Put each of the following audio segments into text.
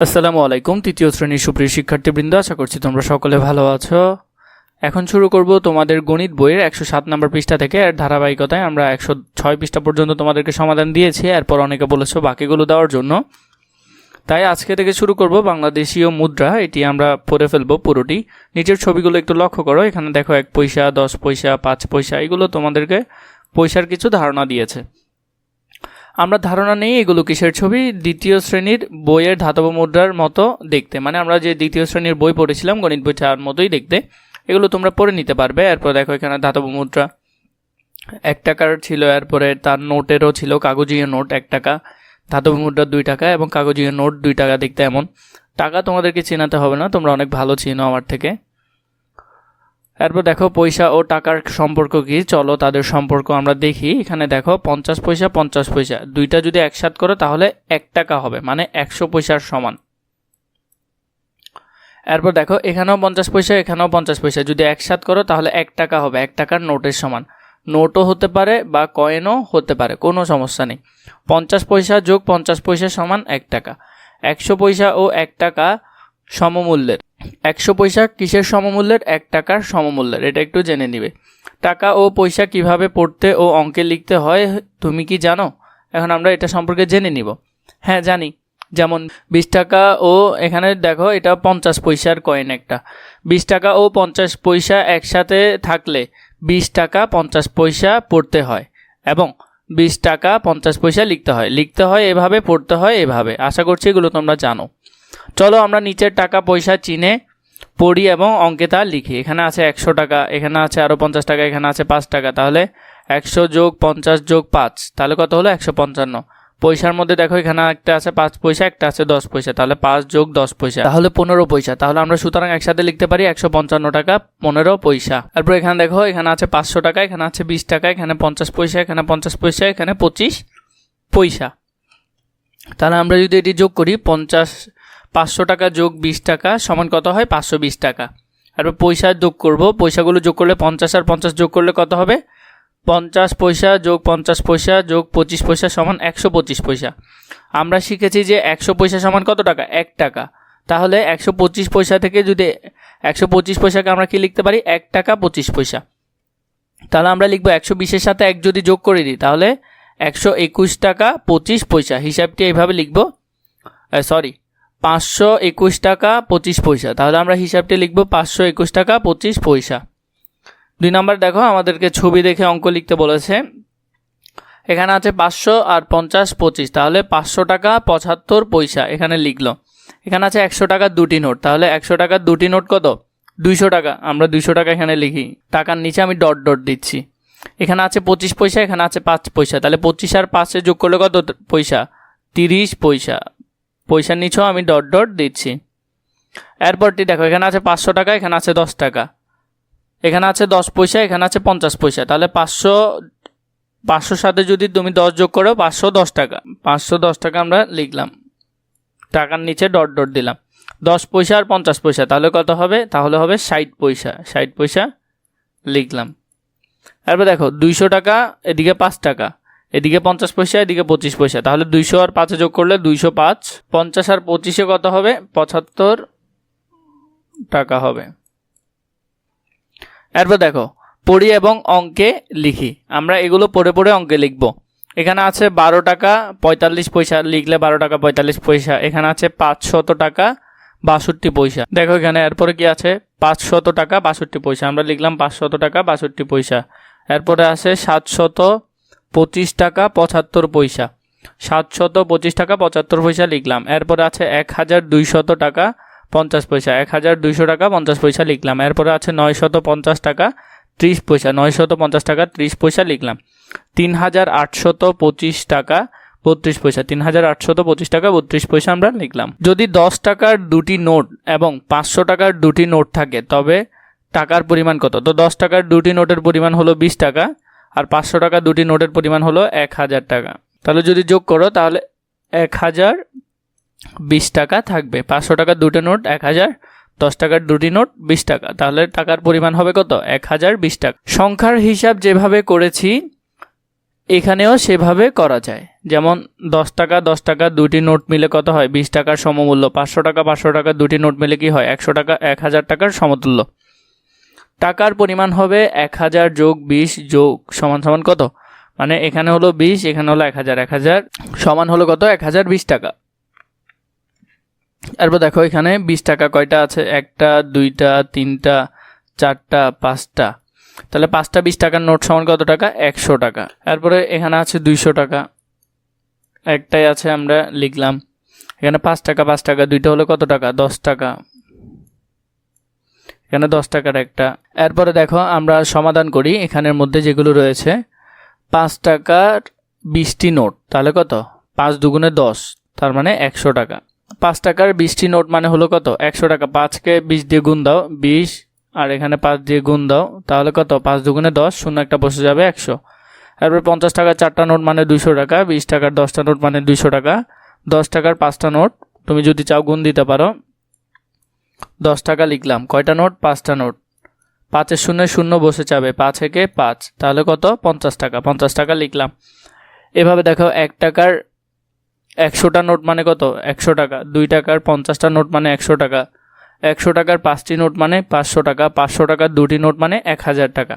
আসসালামু আলাইকুম, তৃতীয় শ্রেণির সুপ্রিয় শিক্ষার্থীবৃন্দ, আশা করছি তোমরা সকলে ভালো আছো। এখন শুরু করব তোমাদের গণিত বইয়ের একশো সাত নম্বর পৃষ্ঠা থেকে। এর ধারাবাহিকতায় আমরা একশো ছয় পৃষ্ঠা পর্যন্ত তোমাদেরকে সমাধান দিয়েছি, এরপর অনেকে বলেছ বাকিগুলো দেওয়ার জন্য। তাই আজকে থেকে শুরু করব বাংলাদেশীয় মুদ্রা, এটি আমরা পড়ে ফেলব পুরোটি। নিচের ছবিগুলো একটু লক্ষ্য করো, এখানে দেখো এক পয়সা, দশ পয়সা, পাঁচ পয়সা, এগুলো তোমাদেরকে পয়সার কিছু ধারণা দিয়েছে। আমরা ধারণা নেই এগুলো কিসের ছবি, দ্বিতীয় শ্রেণির বইয়ের ধাতব মুদ্রার মতো দেখতে। মানে আমরা যে দ্বিতীয় শ্রেণির বই পড়েছিলাম, গণিত বই তার মতোই দেখতে। এগুলো তোমরা পড়ে নিতে পারবে। এরপর দেখো এখানে ধাতব মুদ্রা। এক টাকার ছিল, এরপরে তার নোটেরও ছিল, কাগজীয় নোট এক টাকা। ধাতব মুদ্রা দুই টাকা এবং কাগজীয় নোট দুই টাকা দেখতে এমন। টাকা তোমাদেরকে চেনাতে হবে না, তোমরা অনেক ভালো চিনো আমার থেকে। এরপর দেখো পয়সা ও টাকার সম্পর্ক কি? চলো তাদের সম্পর্ক আমরা দেখি। এখানে দেখো পঞ্চাশ পয়সা পঞ্চাশ পয়সা। দুইটা যদি একসাথ করো তাহলে এক টাকা হবে মানে একশো পয়সার সমান। এরপর দেখো এখানেও পঞ্চাশ পয়সা, এখানেও পঞ্চাশ পয়সা। যদি একসাথ করো তাহলে এক টাকা হবে, এক টাকার নোটের সমান। নোটও হতে পারে বা কয়েনও হতে পারে, কোনো সমস্যা নেই। পঞ্চাশ পয়সা যোগ পঞ্চাশ পয়সা সমান এক টাকা। একশো পয়সা ও এক টাকা সমমূল্যের। একশো পয়সা কিসের সমমূল্যের? এক টাকার সমমূল্যের। এটা একটু জেনে নিবে। টাকা ও পয়সা কীভাবে পড়তে ও অঙ্কে লিখতে হয়, তুমি কি জানো? এখন আমরা এটা সম্পর্কে জেনে নিব। হ্যাঁ জানি। যেমন, বিশ টাকা ও এখানে দেখো, এটা পঞ্চাশ পয়সার কয়েন একটা। বিশ টাকা ও পঞ্চাশ পয়সা একসাথে থাকলে বিশ টাকা পঞ্চাশ পয়সা পড়তে হয় এবং বিশ টাকা পঞ্চাশ পয়সা লিখতে হয়। লিখতে হয় এভাবে, পড়তে হয় এভাবে। আশা করছি এগুলো তোমরা জানো। চলো আমরা নিচের টাকা পয়সা চিনে পড়ি এবং অঙ্কে তা লিখি। এখানে আছে একশো টাকা, এখানে আছে আরও পঞ্চাশ টাকা, এখানে আছে পাঁচ টাকা। তাহলে একশো যোগ পঞ্চাশ যোগ পাঁচ, তাহলে কত হলো? একশো পঞ্চান্ন। পয়সার মধ্যে দেখো এখানে একটা আছে পাঁচ পয়সা, একটা আছে দশ পয়সা। তাহলে পাঁচ যোগ দশ পয়সা। তাহলে পনেরো পয়সা। তাহলে আমরা সুতরাং একসাথে লিখতে পারি একশো পঞ্চান্ন টাকা, পনেরো পয়সা। তারপর এখানে দেখো, এখানে আছে পাঁচশো টাকা, এখানে আছে বিশ টাকা, এখানে পঞ্চাশ পয়সা, এখানে পঞ্চাশ পয়সা, এখানে পঁচিশ পয়সা। তাহলে আমরা যদি এটি যোগ করি, পঞ্চাশ পাঁচশো টাকা যোগ বিশ টাকা সমান কত হয়? পাঁচশো বিশ টাকা। আর পয়সা যোগ করব। পয়সাগুলো যোগ করলে পঞ্চাশ আর পঞ্চাশ যোগ করলে কত হবে? পঞ্চাশ পয়সা যোগ পঞ্চাশ পয়সা যোগ পঁচিশ পয়সা সমান একশো পঁচিশ পয়সা। আমরা শিখেছি যে একশো পয়সা সমান কত টাকা? এক টাকা। তাহলে একশো পঁচিশ পয়সা থেকে যদি একশো পঁচিশ পয়সাকে আমরা কি লিখতে পারি? এক টাকা পঁচিশ পয়সা। তাহলে আমরা লিখব একশো বিশের সাথে এক যদি যোগ করে দিই, তাহলে একশো একুশ টাকা পঁচিশ পয়সা। হিসাবটি এইভাবে লিখব। সরি পাঁচশো একুশ টাকা পঁচিশ পয়সা। তাহলে আমরা হিসাবটি লিখব পাঁচশো একুশ টাকা পঁচিশ পয়সা। দুই নম্বর দেখো, আমাদেরকে ছবি দেখে অঙ্ক লিখতে বলেছে। এখানে আছে পাঁচশো আর পঞ্চাশ পঁচিশ, তাহলে পাঁচশো টাকা পঁচাত্তর পয়সা এখানে লিখলো। এখানে আছে একশো টাকার দুটি নোট, তাহলে একশো টাকার দুটি নোট কত? দুইশো টাকা, আমরা দুইশো টাকা এখানে লিখি। টাকার নিচে আমি ডট ডট দিচ্ছি। এখানে আছে পঁচিশ পয়সা, এখানে আছে পাঁচ পয়সা, তাহলে পঁচিশ আর পাঁচে যোগ করলে কত পয়সা? তিরিশ পয়সা। পয়সার নিচেও আমি ডট ডট দিচ্ছি। এরপরটি দেখো, এখানে আছে পাঁচশো টাকা, এখানে আছে দশ টাকা। এখানে আছে দশ পয়সা, এখানে আছে পঞ্চাশ পয়সা। তাহলে পাঁচশো পাঁচশোর সাথে যদি তুমি দশ যোগ করো, পাঁচশো দশ টাকা। পাঁচশো দশ টাকা আমরা লিখলাম। টাকার নিচে ডট ডট দিলাম। দশ পয়সা আর পঞ্চাশ পয়সা, তাহলে কত হবে? তাহলে হবে ষাট পয়সা। ষাট পয়সা লিখলাম। এরপর দেখো, দুইশো টাকা, এদিকে পাঁচ টাকা। এদিকে পঞ্চাশ পয়সা, এদিকে পঁচিশ পয়সা। তাহলে দুইশো আর পাঁচে যোগ করলে দুইশো পাঁচ। পঞ্চাশ আর পঁচিশে কত হবে? পঁচাত্তর টাকা হবে। এরপর দেখো, পড়ি এবং অঙ্কে লিখি। আমরা এগুলো পড়ে পড়ে অঙ্কে লিখব। এখানে আছে বারো টাকা পঁয়তাল্লিশ পয়সা, লিখলে বারো টাকা পঁয়তাল্লিশ পয়সা। এখানে আছে পাঁচশত টাকা বাষট্টি পয়সা। দেখো এখানে এরপরে কি আছে? পাঁচশত টাকা বাষট্টি পয়সা। আমরা লিখলাম পাঁচশত টাকা বাষট্টি পয়সা। এরপরে আছে সাতশত পঁচিশ টাকা পঁচাত্তর পয়সা। সাতশত পঁচিশ টাকা পঁচাত্তর পয়সা লিখলাম। এরপরে আছে এক হাজার দুইশত টাকা পঞ্চাশ পয়সা। এক হাজার দুইশো টাকা পঞ্চাশ পয়সা লিখলাম। এরপরে আছে নয়শত পঞ্চাশ টাকা ত্রিশ পয়সা। নয়শত পঞ্চাশ টাকা ত্রিশ পয়সা লিখলাম। তিন হাজার আটশত পঁচিশ টাকা বত্রিশ পয়সা। তিন হাজার আটশত পঁচিশ টাকা বত্রিশ পয়সা আমরা লিখলাম। যদি দশ টাকার দুটি নোট এবং পাঁচশো টাকার দুটি নোট থাকে, তবে টাকার পরিমাণ কত? তো দশ টাকার দুটি নোটের পরিমাণ হলো বিশ টাকা। আর পাঁচশো টাকা দুটি নোটের পরিমাণ হলো এক হাজার টাকা। তাহলে যদি যোগ করো, তাহলে এক হাজার বিশ টাকা থাকবে। পাঁচশো টাকার দুটো নোট, এক হাজার দশ টাকার দুটি নোট, বিশ টাকা। তাহলে টাকার পরিমাণ হবে কত? এক হাজার বিশ টাকা। সংখ্যার হিসাব যেভাবে করেছি, এখানেও সেভাবে করা যায়। যেমন দশ টাকা দশ টাকা দুটি নোট মিলে কত হয়? বিশ টাকার সমমূল্য। পাঁচশো টাকা পাঁচশো টাকা দুটি নোট মিলে কি হয়? একশো টাকা, এক হাজার টাকার সমতুল্য। টাকার পরিমাণ হবে এক হাজার যোগ বিশ যোগ সমান সমান কত? মানে এখানে হলো বিশ, এখানে হলো এক হাজার এক হাজার সমান হলো কত? এক হাজার বিশ টাকা। এরপর দেখো এখানে বিশ টাকা কয়টা আছে? একটা, দুইটা, তিনটা, চারটা, পাঁচটা। তাহলে পাঁচটা বিশ টাকার নোট সমান কত টাকা? একশো টাকা। এরপরে এখানে আছে দুইশো টাকা। একটাই আছে আমরা লিখলাম। এখানে পাঁচ টাকা পাঁচ টাকা, দুইটা হলো কত টাকা? দশ টাকা। এখানে দশ টাকার একটা। এরপরে দেখো, আমরা সমাধান করি এখানের মধ্যে যেগুলো রয়েছে। পাঁচ টাকার বিশটি নোট, তাহলে কত? পাঁচ দুগুণে দশ, তার মানে একশো টাকা। পাঁচ টাকার বিশটি নোট মানে হলো কত? একশো টাকা। পাঁচকে বিশ দিয়ে গুণ দাও, বিশ, আর এখানে পাঁচ দিয়ে গুণ দাও, তাহলে কত? পাঁচ দুগুণে দশ, শূন্য একটা বসে যাবে একশো। তারপরে পঞ্চাশ টাকার চারটা নোট মানে দুইশো টাকা, বিশ টাকার দশটা নোট মানে দুইশো টাকা। দশ টাকার পাঁচটা নোট, তুমি যদি চাও গুণ দিতে পারো। দশ টাকা লিখলাম। কয়টা নোট? পাঁচটা নোট। পাঁচের শূন্য শূন্য বসে যাবে। পাঁচ থেকে পাঁচ। তাহলে কত? পঞ্চাশ টাকা। পঞ্চাশ টাকা লিখলাম। এভাবে দেখো এক টাকার একশোটা নোট মানে কত? একশো টাকা। দুই টাকার পঞ্চাশটা নোট মানে একশো টাকা। একশো টাকার পাঁচটি নোট মানে পাঁচশো টাকা। পাঁচশো টাকার দুটি নোট মানে এক হাজার টাকা।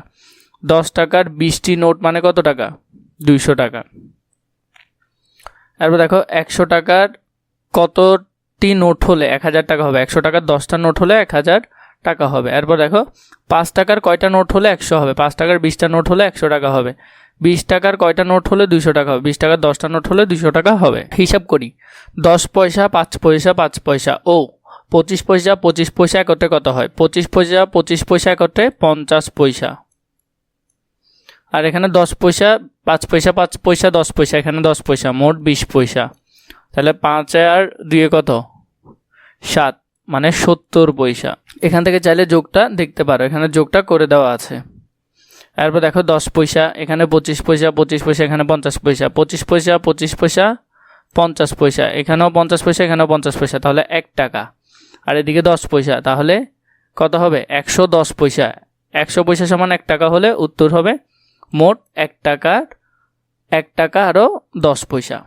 দশ টাকার বিশটি নোট মানে কত টাকা? দুইশো টাকা। এরপর দেখো, একশো টাকার কতটি নোট হলে এক হাজার টাকা হবে, একশো টাকার দশটা নোট হলে এক হাজার টাকা হবে। এরপর দেখো, পাঁচ টাকার কয়টা নোট হলে একশো হবে, পাঁচ টাকার বিশটা নোট হলে একশো টাকা হবে, বিশ টাকার কয়টা নোট হলে দুশো টাকা হবে, বিশ টাকার দশটা নোট হলে দুশো টাকা হবে। হিসাব করি, দশ পয়সা, পাঁচ পয়সা পাঁচ পয়সা, ও, পঁচিশ পয়সা পঁচিশ পয়সা একত্রে কত হয়? পঁচিশ পয়সা পঁচিশ পয়সা একত্রে পঞ্চাশ পয়সা। আর এখানে দশ পয়সা, পাঁচ পয়সা পাঁচ পয়সা, দশ পয়সা, এখানে দশ পয়সা, মোট বিশ পয়সা। তাহলে পাঁচ আর দুয়ে কত? সাত মানে সত্তর পয়সা এখান থেকে চাইলে যোগটা দেখতে পারো, এখানে যোগটা করে দেওয়া আছে। এরপর দেখো দশ পয়সা, এখানে পঁচিশ পয়সা পঁচিশ পয়সা, এখানে পঞ্চাশ পয়সা, পঁচিশ পয়সা পঁচিশ পয়সা, পঞ্চাশ পয়সা, এখানেও পঞ্চাশ পয়সা, এখানেও পঞ্চাশ পয়সা, তাহলে এক টাকা। আর এদিকে দশ পয়সা, তাহলে কত হবে? একশো দশ পয়সা। একশো পয়সা সমান এক টাকা হলে উত্তর হবে মোট এক টাকার, এক টাকা আরও দশ পয়সা।